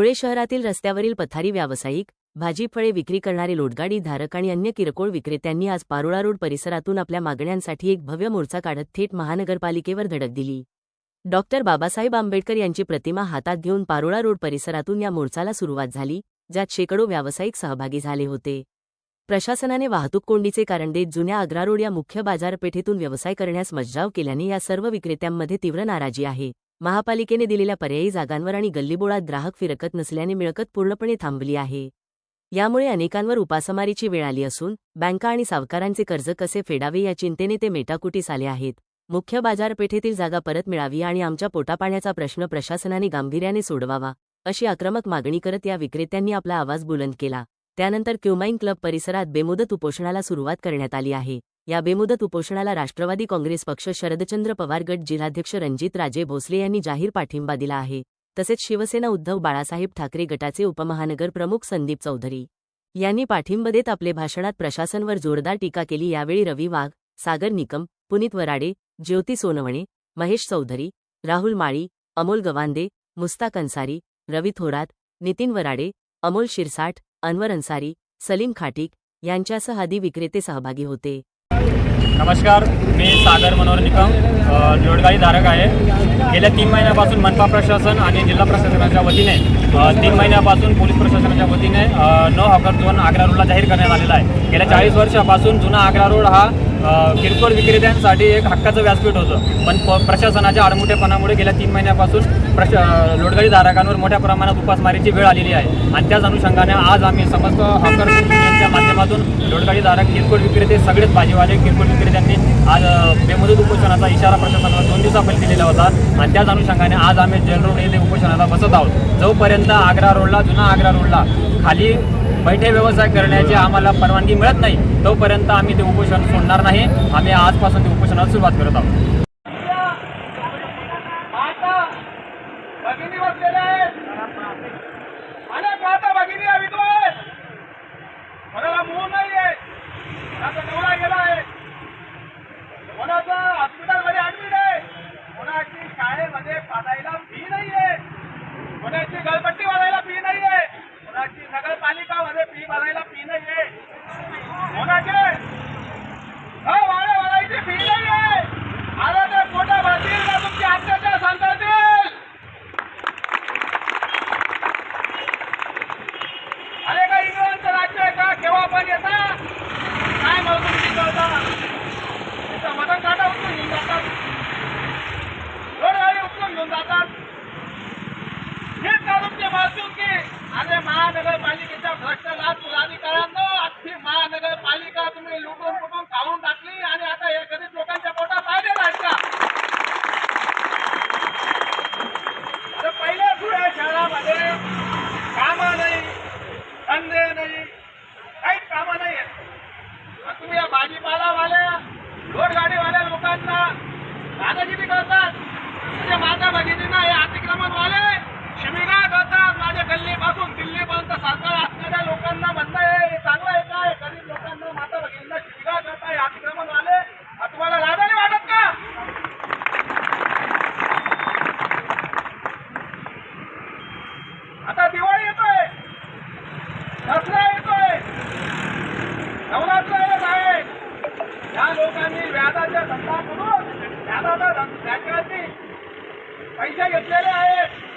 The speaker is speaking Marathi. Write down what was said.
धुळे शहरातील रस्त्यावरील पथारी व्यावसायिक भाजीफळे विक्री करणारे लोटगाडी धारक आणि अन्य किरकोळ विक्रेत्यांनी आज पारोळा रोड परिसरातून आपल्या मागण्यांसाठी एक भव्य मोर्चा काढत थेट महानगरपालिकेवर धडक दिली. डॉक्टर बाबासाहेब आंबेडकर यांची प्रतिमा हातात घेऊन पारोळा रोड परिसरातून या मोर्चाला सुरुवात झाली ज्यात शेकडो व्यावसायिक सहभागी झाले होते. प्रशासनाने वाहतूक कोंडीचे कारण देत जुन्या आग्रा रोड या मुख्य बाजारपेठेतून व्यवसाय करण्यास मज्जाव केल्याने या सर्व विक्रेत्यांमध्ये तीव्र नाराजी आहे. महापालिकेने दिलेल्या पर्यायी जागांवर आणि गल्लीबोळात ग्राहक फिरकत नसल्याने मिळकत पूर्णपणे थांबली आहे. यामुळे अनेकांवर उपासमारीची वेळ आली असून बँका आणि सावकारांचे कर्ज कसे फेडावे या चिंतेने ते मेटाकुटीस आले आहेत. मुख्य बाजारपेठेतील जागा परत मिळावी आणि आमच्या पोटापाण्याचा प्रश्न प्रशासनाने गांभीर्याने सोडवावा अशी आक्रमक मागणी करत या विक्रेत्यांनी आपला आवाज बुलंद केला. त्यानंतर क्युमाईन क्लब परिसरात बेमुदत उपोषणाला सुरुवात करण्यात आली आहे. या बेमुदत उपोषणाला राष्ट्रवादी काँग्रेस पक्ष शरदचंद्र पवार गट जिल्हाध्यक्ष रणजित राजे भोसले यांनी जाहीर पाठिंबा दिला आहे. तसेच शिवसेना उद्धव बाळासाहेब ठाकरे गटाचे उपमहानगर प्रमुख संदीप चौधरी यांनी पाठिंबा देत आपले भाषणात प्रशासनवर जोरदार टीका केली. यावेळी रवी वाघ सागर निकम पुनीत वराडे ज्योती सोनवणे महेश चौधरी राहुल माळी अमोल गवांदे मुस्ताक अन्सारी रवी थोरात नितीन वराडे अमोल शिरसाठ अनवर अन्सारी सलीम खाटीक यांच्यासह आदी विक्रेते सहभागी होते. नमस्कार मी सागर मनोहर निकम जोडगाई धारक आहे. गेल्या तीन महिन्यापासून मनपा प्रशासन आणि जिल्हा प्रशासनाच्या वतीने तीन महिन्यापासून पोलीस प्रशासनाच्या वतीने अ, नो हॉकर झोन आग्रा रोडला जाहीर करण्यात आलेला आहे. गेल्या चाळीस वर्षापासून जुना आग्रा रोड हा किरकोळ विक्रेत्यांसाठी एक हक्काचं व्यासपीठ होतं. पण प- प्रशासनाच्या आडमुठेपणामुळे गेल्या तीन महिन्यापासून प्रश लोडगाई धारकांवर मोठ्या प्रमाणात उपासमारीची वेळ आलेली आहे. आणि त्याच अनुषंगाने आज आम्ही समस्त हॉकर माध्यमातून लोटगाडी धारक किरकोळ विक्रेते सगळेच भाजीवाले किरकोळ विक्रेत्यांनी आज बेमुदत उपोषणाचा इशारा प्रशासनाला दोन दिवसापहिले दिलेला होता आणि त्याच अनुषंगाने आज आम्ही जेल रोड येथे उपोषणाला बसत आहोत. जोपर्यंत आग्रा रोडला जुना आग्रा रोडला खाली बैठे व्यवसाय करण्याची आम्हाला परवानगी मिळत नाही तोपर्यंत आम्ही ते उपोषण सोडणार नाही. आम्ही आजपासून ते उपोषणाला सुरुवात करत आहोत. का की अरे महानगरपालिकेच्या भ्रष्ट लाच अधिकाऱ्यांनो अख्खी महानगरपालिका तुम्ही लुटून पुटून खाऊन टाकली आणि आता हे गरीब लोकांच्या पोटात पाहिजे नाहीत का तर पहिल्या धुळे शहरामध्ये कामं नाही धंदे नाही काहीच कामं नाही आहेत आणि तुम्ही या भाजीपालावाल्या लोटगाडीवाल्या लोकांना दादागिरी करतात म्हणजे माझ्या भगिनींना हे अतिक्रमणवाले शिबिगा करतात माझ्या गल्लीपासून दिल्लीपर्यंत असणाऱ्या लोकांना म्हणणं आहे हे चांगलं आहे काय? गरीब लोकांना माता भगिनींना शिबिगा करताय अतिक्रमणवाले हा तुम्हाला लाजा नाही वाटत का? आता दिवाळी येतोय. दसरा येतोय. नवरात्र येत आहे. या लोकांनी व्याजाच्या धंदा करून व्याजाचा धं- व्याजाची पैसे घेतलेले आहेत.